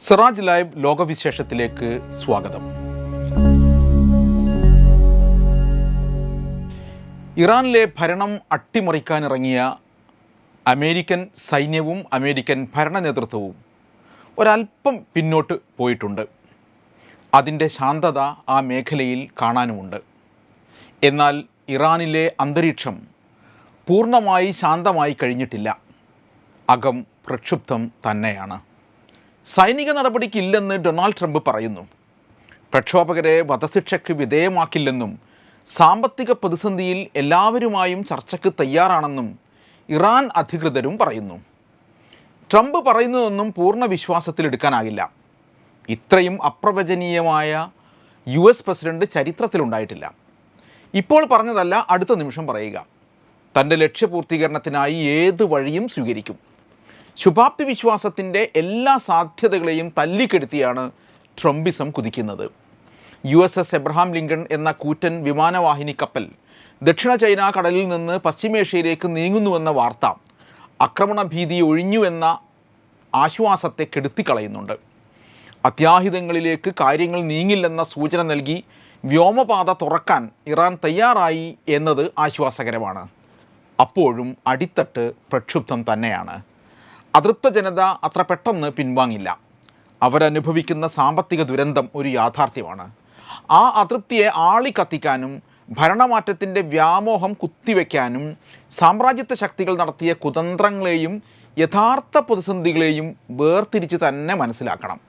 Siraj live ലോകവിശേഷത്തിലേക്ക് സ്വാഗതം. ഇറാനിലെ ഭരണം അട്ടിമറിക്കാനിറങ്ങിയ അമേരിക്കൻ സൈന്യവും അമേരിക്കൻ ഭരണ നേതൃത്വവും ഒരല്പം പിന്നോട്ട് പോയിട്ടുണ്ട്. അതിന്റെ ശാന്തത ആ മേഖലയിൽ കാണാനുമുണ്ട്. എന്നാൽ ഇറാനിലെ അന്തരീക്ഷം പൂർണമായി ശാന്തമായി കഴിഞ്ഞിട്ടില്ല. അകം പ്രക്ഷുബ്ധം തന്നെയാണ്. സൈനിക നടപടിക്കില്ലെന്ന് ഡൊണാൾഡ് ട്രംപ് പറയുന്നു. പ്രക്ഷോഭകരെ വധശിക്ഷയ്ക്ക് വിധേയമാക്കില്ലെന്നും സാമ്പത്തിക പ്രതിസന്ധിയിൽ എല്ലാവരുമായും ചർച്ചയ്ക്ക് തയ്യാറാണെന്നും ഇറാൻ അധികൃതരും പറയുന്നു. ട്രംപ് പറയുന്നതൊന്നും പൂർണ വിശ്വാസത്തിലെടുക്കാനാകില്ല ഇത്രയും അപ്രവചനീയമായ യു എസ് പ്രസിഡന്റ് ചരിത്രത്തിലുണ്ടായിട്ടില്ല. ഇപ്പോൾ പറഞ്ഞതല്ല അടുത്ത നിമിഷം പറയുക. തന്റെ ലക്ഷ്യപൂർത്തീകരണത്തിനായി ഏത് വഴിയും സ്വീകരിക്കും. ശുഭാപ്തി വിശ്വാസത്തിന്റെ എല്ലാ സാധ്യതകളെയും തല്ലിക്കെടുത്തിയാണ് Trumpism കുതിക്കുന്നത്. U S S Abraham Lincoln എന്ന കൂറ്റൻ വിമാനവാഹിനി കപ്പൽ ദക്ഷിണ ചൈന കടലിൽ നിന്ന് പശ്ചിമേഷ്യയിലേക്ക് നീങ്ങുന്നുവെന്ന വാർത്ത ആക്രമണ ഭീതി ഒഴിഞ്ഞു എന്ന ആശ്വാസത്തെ കെടുത്തിക്കളയുന്നുണ്ട്. അത്യാഹിതങ്ങളിലേക്ക് കാര്യങ്ങൾ നീങ്ങില്ലെന്ന സൂചന നൽകി വ്യോമപാത തുറക്കാൻ ഇറാൻ തയ്യാറായി എന്നത് ആശ്വാസകരമാണ്. അപ്പോഴും അടിത്തട്ട് പ്രക്ഷുബ്ധം തന്നെയാണ്. അതൃപ്ത ജനത അത്ര പെട്ടെന്ന് പിൻവാങ്ങില്ല. അവരനുഭവിക്കുന്ന സാമ്പത്തിക ദുരന്തം ഒരു യാഥാർത്ഥ്യമാണ്. ആ അതൃപ്തിയെ ആളിക്കത്തിക്കാനും ഭരണമാറ്റത്തിന്റെ വ്യാമോഹം കുത്തിവെക്കാനും സാമ്രാജ്യത്വ ശക്തികൾ നടത്തിയ കുതന്ത്രങ്ങളെയും യഥാർത്ഥ പ്രതിസന്ധികളെയും വേർതിരിച്ച് തന്നെ മനസ്സിലാക്കണം.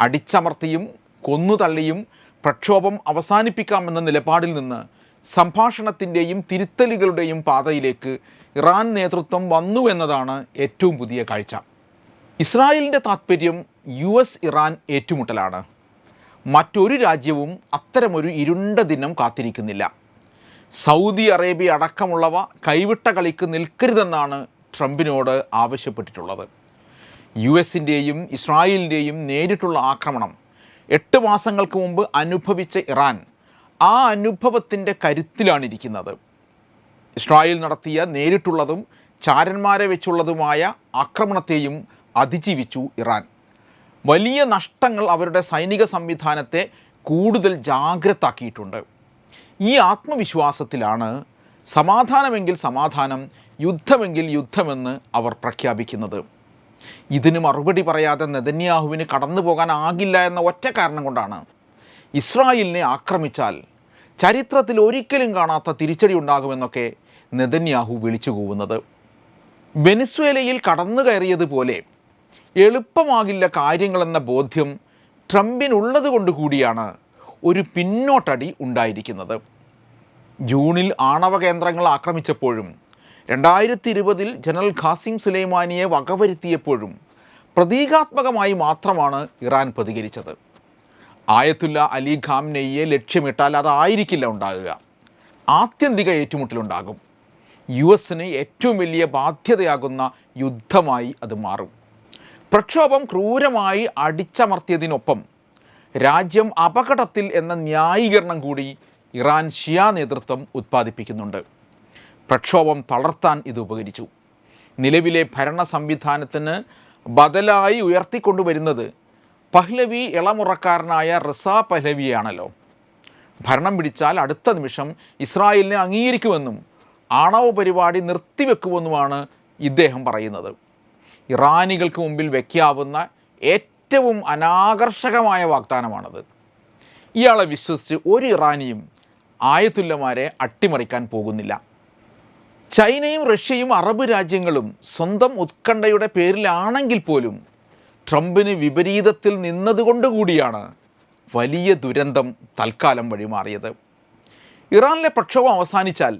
അടിച്ചമർത്തിയും കൊന്നുതള്ളിയും പ്രക്ഷോഭം അവസാനിപ്പിക്കാമെന്ന നിലപാടിൽ നിന്ന് സംഭാഷണത്തിന്റെയും തിരുത്തലുകളുടെയും പാതയിലേക്ക് ഇറാൻ നേതൃത്വം വന്നു എന്നതാണ് ഏറ്റവും പുതിയ കാഴ്ച. ഇസ്രായേലിന്റെ താത്പര്യം യു എസ് ഇറാൻ ഏറ്റുമുട്ടലാണ്. മറ്റൊരു രാജ്യവും അത്തരമൊരു ഇരുണ്ട ദിനം കാത്തിരിക്കുന്നില്ല. സൗദി അറേബ്യ അടക്കമുള്ളവ കൈവിട്ട കളിക്ക് നിൽക്കരുതെന്നാണ് ട്രംപിനോട് ആവശ്യപ്പെട്ടിട്ടുള്ളത്. യു എസിന്റെയും ഇസ്രായേലിന്റെയും നേരിട്ടുള്ള ആക്രമണം എട്ട് മാസങ്ങൾക്ക് മുമ്പ് അനുഭവിച്ച ഇറാൻ ആ അനുഭവത്തിന്റെ കരുത്തിലാണിരിക്കുന്നത്. ഇസ്രായേൽ നടത്തിയ നേരിട്ടുള്ളതും ചാരന്മാരെ വെച്ചുള്ളതുമായ ആക്രമണത്തെയും അതിജീവിച്ചു ഇറാൻ. വലിയ നഷ്ടങ്ങൾ അവരുടെ സൈനിക സംവിധാനത്തെ കൂടുതൽ ജാഗ്രതാക്കിയിട്ടുണ്ട്. ഈ ആത്മവിശ്വാസത്തിലാണ് സമാധാനമെങ്കിൽ സമാധാനം യുദ്ധമെങ്കിൽ യുദ്ധമെന്ന് അവർ പ്രഖ്യാപിക്കുന്നത്. ഇതിന് മറുപടി പറയാതെ നെതന്യാഹുവിന് കടന്നു പോകാനാകില്ല എന്ന ഒറ്റ കാരണം കൊണ്ടാണ് ഇസ്രായേലിനെ ആക്രമിച്ചാൽ ചരിത്രത്തിൽ ഒരിക്കലും കാണാത്ത തിരിച്ചടി ഉണ്ടാകുമെന്നൊക്കെ നെതന്യാഹു വിളിച്ചു കൂവുന്നത്. വെനിസ്വേലയിൽ കടന്നു കയറിയതുപോലെ എളുപ്പമാകില്ല കാര്യങ്ങളെന്ന ബോധ്യം ട്രംപിനുള്ളത് കൊണ്ട് കൂടിയാണ് ഒരു പിന്നോട്ടടി ഉണ്ടായിരിക്കുന്നത്. ജൂണിൽ ആണവ കേന്ദ്രങ്ങൾ ആക്രമിച്ചപ്പോഴും രണ്ടായിരത്തി ഇരുപതിൽ ജനറൽ ഖാസിം സുലൈമാനിയെ വകവരുത്തിയപ്പോഴും പ്രതീകാത്മകമായി മാത്രമാണ് ഇറാൻ പ്രതികരിച്ചത്. ആയത്തുല്ല അലി ഖാംനെയ്യെ ലക്ഷ്യമിട്ടാൽ അതായിരിക്കില്ല ഉണ്ടാകുക. ആത്യന്തിക ഏറ്റുമുട്ടലുണ്ടാകും. യു എസിന് ഏറ്റവും വലിയ ബാധ്യതയാകുന്ന യുദ്ധമായി അത് മാറും. പ്രക്ഷോഭം ക്രൂരമായി അടിച്ചമർത്തിയതിനൊപ്പം രാജ്യം അപകടത്തിൽ എന്ന ന്യായീകരണം കൂടി ഇറാൻ ഷിയ നേതൃത്വം ഉത്പാദിപ്പിക്കുന്നുണ്ട്. പ്രക്ഷോഭം തളർത്താൻ ഇത് ഉപകരിച്ചു. നിലവിലെ ഭരണ സംവിധാനത്തിന് ബദലായി ഉയർത്തിക്കൊണ്ടുവരുന്നത് പഹ്ലവി ഇളമുറക്കാരനായ റിസ പഹ്ലവിയാണല്ലോ. ഭരണം പിടിച്ചാൽ അടുത്ത നിമിഷം ഇസ്രായേലിനെ അംഗീകരിക്കുമെന്നും ആണവ പരിപാടി നിർത്തിവെക്കുമെന്നുമാണ് ഇദ്ദേഹം പറയുന്നത്. ഇറാനികൾക്ക് മുമ്പിൽ വയ്ക്കാവുന്ന ഏറ്റവും അനാകർഷകമായ വാഗ്ദാനമാണത്. ഇയാളെ വിശ്വസിച്ച് ഒരു ഇറാനിയും ആയത്തുല്ലമാരെ അട്ടിമറിക്കാൻ പോകുന്നില്ല. ചൈനയും റഷ്യയും അറബ് രാജ്യങ്ങളും സ്വന്തം ഉത്കണ്ഠയുടെ പേരിലാണെങ്കിൽ പോലും ട്രംപിന് വിപരീതത്തിൽ നിന്നതുകൊണ്ട് കൂടിയാണ് വലിയ ദുരന്തം തൽക്കാലം വഴിമാറിയത്. ഇറാനിലെ പ്രക്ഷോഭം അവസാനിച്ചാൽ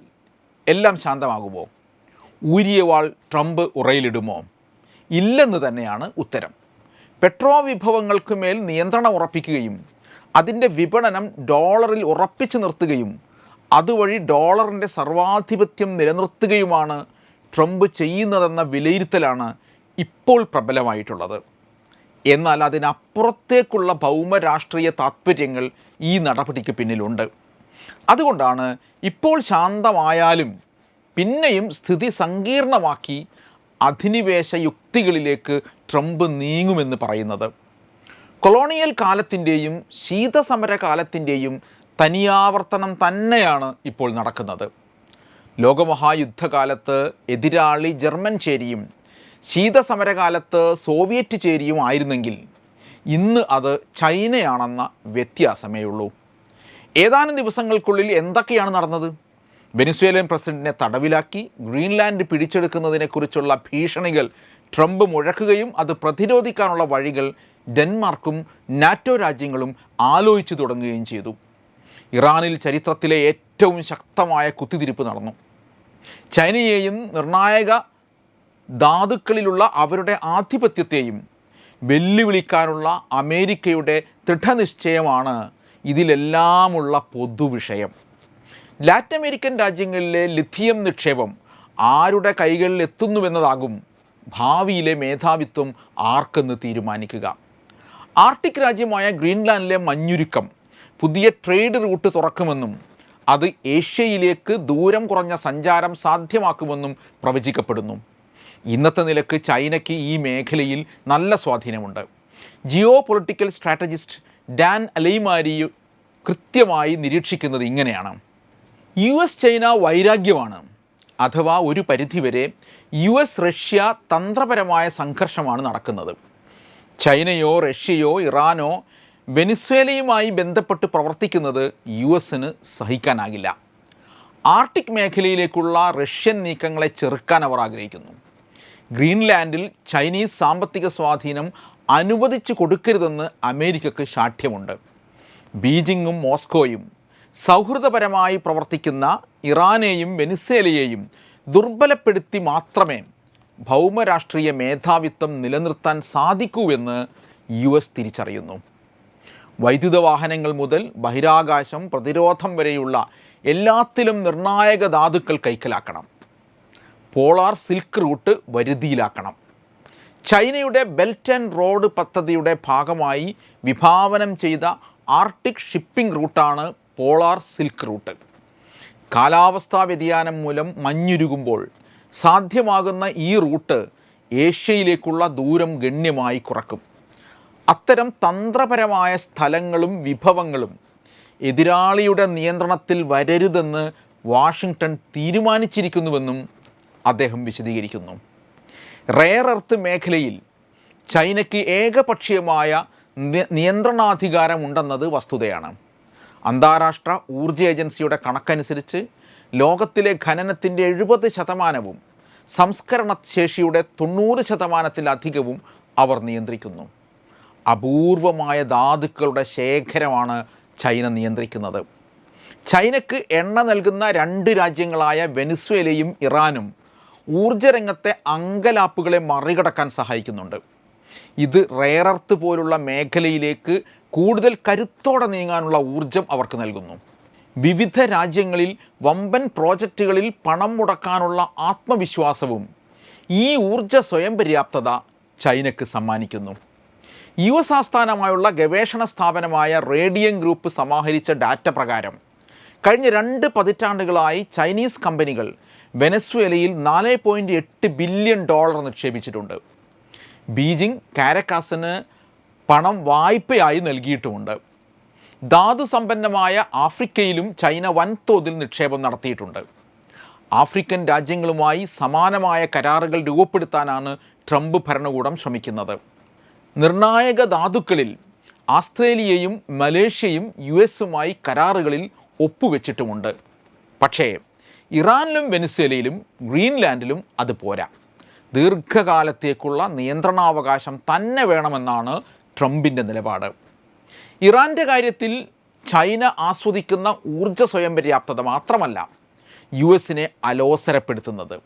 എല്ലാം ശാന്തമാകുമോ? ഊരിയ വാൾ ട്രംപ് ഉറയിലിടുമോ? ഇല്ലെന്ന് തന്നെയാണ് ഉത്തരം. പെട്രോ വിഭവങ്ങൾക്ക് മേൽ നിയന്ത്രണം ഉറപ്പിക്കുകയും അതിന്റെ വിപണനം ഡോളറിൽ ഉറപ്പിച്ചു നിർത്തുകയും അതുവഴി ഡോളറിന്റെ സർവാധിപത്യം നിലനിർത്തുകയുമാണ് ട്രംപ് ചെയ്യുന്നതെന്ന വിലയിരുത്തലാണ് ഇപ്പോൾ പ്രബലമായിട്ടുള്ളത്. എന്നാൽ അതിനപ്പുറത്തേക്കുള്ള ഭൗമരാഷ്ട്രീയ താത്പര്യങ്ങൾ ഈ നടപടിക്ക് പിന്നിലുണ്ട്. അതുകൊണ്ടാണ് ഇപ്പോൾ ശാന്തമായാലും പിന്നെയും സ്ഥിതി സങ്കീർണമാക്കി അധിനിവേശ യുക്തികളിലേക്ക് ട്രംപ് നീങ്ങുമെന്ന് പറയുന്നത്. കൊളോണിയൽ കാലത്തിന്റെയും ശീതസമര കാലത്തിന്റെയും തനിയാവർത്തനം തന്നെയാണ് ഇപ്പോൾ നടക്കുന്നത്. ലോകമഹായുദ്ധകാലത്ത് എതിരാളി ജർമ്മൻ ചേരിയും ശീതസമരകാലത്ത് സോവിയറ്റ് ചേരിയും ആയിരുന്നെങ്കിൽ ഇന്ന് അത് ചൈനയാണെന്ന വ്യത്യാസമേ ഉള്ളൂ. ഏതാനും ദിവസങ്ങൾക്കുള്ളിൽ എന്തൊക്കെയാണ് നടന്നത്? വെനിസ്വേലൻ പ്രസിഡന്റിനെ തടവിലാക്കി ഗ്രീൻലാൻഡ് പിടിച്ചെടുക്കുന്നതിനെക്കുറിച്ചുള്ള ഭീഷണികൾ ട്രംപ് മുഴക്കുകയും അത് പ്രതിരോധിക്കാനുള്ള വഴികൾ ഡെൻമാർക്കും നാറ്റോ രാജ്യങ്ങളും ആലോചിച്ചു തുടങ്ങുകയും ചെയ്തു. ഇറാനിൽ ചരിത്രത്തിലെ ഏറ്റവും ശക്തമായ കുത്തിതിരിപ്പ് നടന്നു. ചൈനയെയും നിർണായക ധാതുക്കളിലുള്ള അവരുടെ ആധിപത്യത്തെയും വെല്ലുവിളിക്കാനുള്ള അമേരിക്കയുടെ ദൃഢനിശ്ചയമാണ് ഇതിലെല്ലാമുള്ള പൊതുവിഷയം. ലാറ്റിൻ അമേരിക്കൻ രാജ്യങ്ങളിലെ ലിഥിയം നിക്ഷേപം ആരുടെ കൈകളിൽ എത്തുന്നുവെന്നതാകും ഭാവിയിലെ മേധാവിത്വം ആർക്കെന്ന് തീരുമാനിക്കുക. ആർട്ടിക് രാജ്യമായ ഗ്രീൻലാൻഡിലെ മഞ്ഞുരുക്കം പുതിയ ട്രേഡ് റൂട്ട് തുറക്കുമെന്നും അത് ഏഷ്യയിലേക്ക് ദൂരം കുറഞ്ഞ സഞ്ചാരം സാധ്യമാക്കുമെന്നും പ്രവചിക്കപ്പെടുന്നു. ഇന്നത്തെ നിലയ്ക്ക് ചൈനയ്ക്ക് ഈ മേഖലയിൽ നല്ല സ്വാധീനമുണ്ട്. ജിയോ പൊളിറ്റിക്കൽ സ്ട്രാറ്റജിസ്റ്റ് ഡാൻ അലൈമാരി കൃത്യമായി നിരീക്ഷിക്കുന്നത് ഇങ്ങനെയാണ്. യു എസ് ചൈന വൈരാഗ്യമാണ് അഥവാ ഒരു പരിധിവരെ യു എസ് റഷ്യ തന്ത്രപരമായ സംഘർഷമാണ് നടക്കുന്നത്. ചൈനയോ റഷ്യയോ ഇറാനോ വെനിസ്വേലയുമായി ബന്ധപ്പെട്ട് പ്രവർത്തിക്കുന്നത് യു എസിന് സഹിക്കാനാകില്ല. ആർട്ടിക് മേഖലയിലേക്കുള്ള റഷ്യൻ നീക്കങ്ങളെ ചെറുക്കാൻ അവർ ആഗ്രഹിക്കുന്നു. ഗ്രീൻലാൻഡിൽ ചൈനീസ് സാമ്പത്തിക സ്വാധീനം അനുവദിച്ചു കൊടുക്കരുതെന്ന് അമേരിക്കക്ക് ശാഠ്യമുണ്ട്. ബീജിങ്ങും മോസ്കോയും സൗഹൃദപരമായി പ്രവർത്തിക്കുന്ന ഇറാനെയും വെനിസേലയെയും ദുർബലപ്പെടുത്തി മാത്രമേ ഭൗമരാഷ്ട്രീയ മേധാവിത്വം നിലനിർത്താൻ സാധിക്കൂവെന്ന് യു എസ് തിരിച്ചറിയുന്നു. വൈദ്യുത വാഹനങ്ങൾ മുതൽ ബഹിരാകാശം പ്രതിരോധം വരെയുള്ള എല്ലാത്തിലും നിർണായക ധാതുക്കൾ കൈക്കലാക്കണം. പോളാർ സിൽക്ക് റൂട്ട് വരുതിയിലാക്കണം. ചൈനയുടെ ബെൽറ്റ് ആൻഡ് റോഡ് പദ്ധതിയുടെ ഭാഗമായി വിഭാവനം ചെയ്ത ആർട്ടിക് ഷിപ്പിംഗ് റൂട്ടാണ് പോളാർ സിൽക്ക് റൂട്ട്. കാലാവസ്ഥാ വ്യതിയാനം മൂലം മഞ്ഞുരുകുമ്പോൾ സാധ്യമാകുന്ന ഈ റൂട്ട് ഏഷ്യയിലേക്കുള്ള ദൂരം ഗണ്യമായി കുറക്കും. അത്തരം തന്ത്രപരമായ സ്ഥലങ്ങളും വിഭവങ്ങളും എതിരാളിയുടെ നിയന്ത്രണത്തിൽ വരരുതെന്ന് വാഷിങ്ടൺ തീരുമാനിച്ചിരിക്കുന്നുവെന്നും അദ്ദേഹം വിശദീകരിക്കുന്നു. റെയർ എർത്ത് മേഖലയിൽ ചൈനയ്ക്ക് ഏകപക്ഷീയമായ നിയന്ത്രണാധികാരമുണ്ടെന്നത് വസ്തുതയാണ്. അന്താരാഷ്ട്ര ഊർജ ഏജൻസിയുടെ കണക്കനുസരിച്ച് ലോകത്തിലെ ഖനനത്തിന്റെ എഴുപത് ശതമാനവും സംസ്കരണ ശേഷിയുടെ തൊണ്ണൂറ് ശതമാനത്തിലധികവും അവർ നിയന്ത്രിക്കുന്നു. അപൂർവമായ ധാതുക്കളുടെ ശേഖരമാണ് ചൈന നിയന്ത്രിക്കുന്നത്. ചൈനയ്ക്ക് എണ്ണ നൽകുന്ന രണ്ട് രാജ്യങ്ങളായ വെനിസ്വേലയും ഇറാനും ഊർജരംഗത്തെ അങ്കലാപ്പുകളെ മറികടക്കാൻ സഹായിക്കുന്നുണ്ട്. ഇത് റേറർത്ത് പോലുള്ള മേഖലയിലേക്ക് കൂടുതൽ കരുത്തോടെ നീങ്ങാനുള്ള ഊർജം അവർക്ക് നൽകുന്നു. വിവിധ രാജ്യങ്ങളിൽ വമ്പൻ പ്രോജക്റ്റുകളിൽ പണം മുടക്കാനുള്ള ആത്മവിശ്വാസവും ഈ ഊർജ സ്വയം പര്യാപ്തത ചൈനയ്ക്ക് സമ്മാനിക്കുന്നു. യു എസ് ആസ്ഥാനമായുള്ള ഗവേഷണ സ്ഥാപനമായ റേഡിയൻ ഗ്രൂപ്പ് സമാഹരിച്ച ഡാറ്റ പ്രകാരം കഴിഞ്ഞ രണ്ട് പതിറ്റാണ്ടുകളായി ചൈനീസ് കമ്പനികൾ വെനസ്വേലയിൽ നാല് പോയിന്റ് എട്ട് ബില്യൺ ഡോളർ നിക്ഷേപിച്ചിട്ടുണ്ട്. ബീജിംഗ് കാരക്കാസിന് പണം വായ്പയായി നൽകിയിട്ടുമുണ്ട്. ധാതു സമ്പന്നമായ ആഫ്രിക്കയിലും ചൈന വൻതോതിൽ നിക്ഷേപം നടത്തിയിട്ടുണ്ട്. ആഫ്രിക്കൻ രാജ്യങ്ങളുമായി സമാനമായ കരാറുകൾ രൂപപ്പെടുത്താനാണ് ട്രംപ് ഭരണകൂടം ശ്രമിക്കുന്നത്. നിർണായക ധാതുക്കളിൽ ആസ്ട്രേലിയയും മലേഷ്യയും യു എസുമായി കരാറുകളിൽ ഒപ്പുവെച്ചിട്ടുമുണ്ട്. പക്ഷേ ഇറാനിലും വെനിസ്വേലയിലും ഗ്രീൻലാൻഡിലും അത് പോരാ. ദീർഘകാലത്തേക്കുള്ള നിയന്ത്രണാവകാശം തന്നെ വേണമെന്നാണ് ട്രംപിന്റെ നിലപാട്. ഇറാന്റെ കാര്യത്തിൽ ചൈന ആസ്വദിക്കുന്ന ഊർജ സ്വയം പര്യാപ്തത മാത്രമല്ല യു എസിനെ അലോസരപ്പെടുത്തുന്നത്.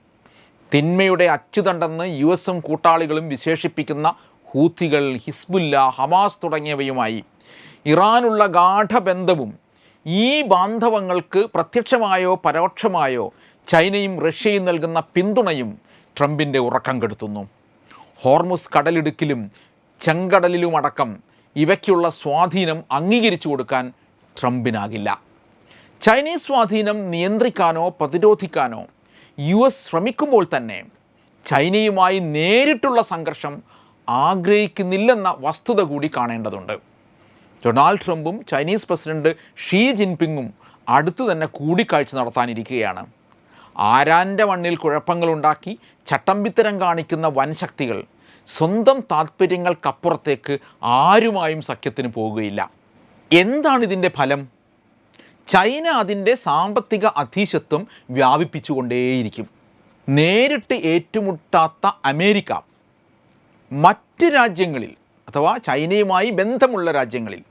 തിന്മയുടെ അച്ചുതണ്ടെന്ന് യു എസും കൂട്ടാളികളും വിശേഷിപ്പിക്കുന്ന ഹൂത്തികൾ ഹിസ്ബുല്ല ഹമാസ് തുടങ്ങിയവയുമായി ഇറാനുള്ള ഗാഠബന്ധവും ഈ ബാന്ധവങ്ങൾക്ക് പ്രത്യക്ഷമായോ പരോക്ഷമായോ ചൈനയും റഷ്യയും നൽകുന്ന പിന്തുണയും ട്രംപിന്റെ ഉറക്കം കെടുത്തുന്നു. ഹോർമുസ് കടലിടുക്കിലും ചെങ്കടലിലുമടക്കം ഇവയ്ക്കുള്ള സ്വാധീനം അംഗീകരിച്ചു കൊടുക്കാൻ ട്രംപിനാകില്ല. ചൈനീസ് സ്വാധീനം നിയന്ത്രിക്കാനോ പ്രതിരോധിക്കാനോ യു എസ് ശ്രമിക്കുമ്പോൾ തന്നെ ചൈനയുമായി നേരിട്ടുള്ള സംഘർഷം ആഗ്രഹിക്കുന്നില്ലെന്ന വസ്തുത കൂടി കാണേണ്ടതുണ്ട്. ഡൊണാൾഡ് ട്രംപും ചൈനീസ് പ്രസിഡന്റ് ഷീ ജിൻപിങ്ങും അടുത്തു തന്നെ കൂടിക്കാഴ്ച നടത്താനിരിക്കുകയാണ് ആരാന്റെ മണ്ണിൽ കുഴപ്പങ്ങളുണ്ടാക്കി ചട്ടമ്പിത്തരം കാണിക്കുന്ന വൻശക്തികൾ സ്വന്തം താല്പര്യങ്ങൾക്കപ്പുറത്തേക്ക് ആരുമായും സഖ്യത്തിന് പോകുകയില്ല. എന്താണ് ഇതിന്റെ ഫലം? ചൈന അതിന്റെ സാമ്പത്തിക അധീശത്വം വ്യാപിപ്പിച്ചുകൊണ്ടേയിരിക്കും. നേരിട്ട് ഏറ്റുമുട്ടാത്ത അമേരിക്ക മറ്റ് രാജ്യങ്ങളിൽ അഥവാ ചൈനയുമായി ബന്ധമുള്ള രാജ്യങ്ങളിൽ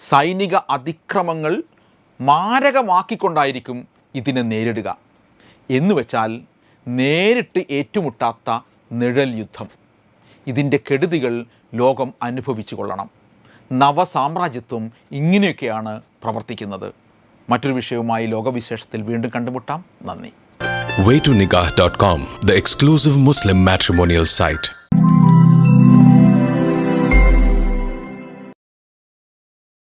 സൈനിക അതിക്രമങ്ങൾ മാരകമാക്കിക്കൊണ്ടായിരിക്കും ഇതിനെ നേരിടുക. എന്നുവെച്ചാൽ നേരിട്ട് ഏറ്റുമുട്ടാത്ത നിഴൽ യുദ്ധം. ഇതിന്റെ കെടുതികൾ ലോകം അനുഭവിച്ചു കൊള്ളണം. നവസാമ്രാജ്യത്വം ഇങ്ങനെയൊക്കെയാണ് പ്രവർത്തിക്കുന്നത്. മറ്റൊരു വിഷയവുമായി ലോകവിശേഷത്തിൽ വീണ്ടും കണ്ടുമുട്ടാം. നന്ദി. Waytonikah.com, the exclusive Muslim matrimonial site.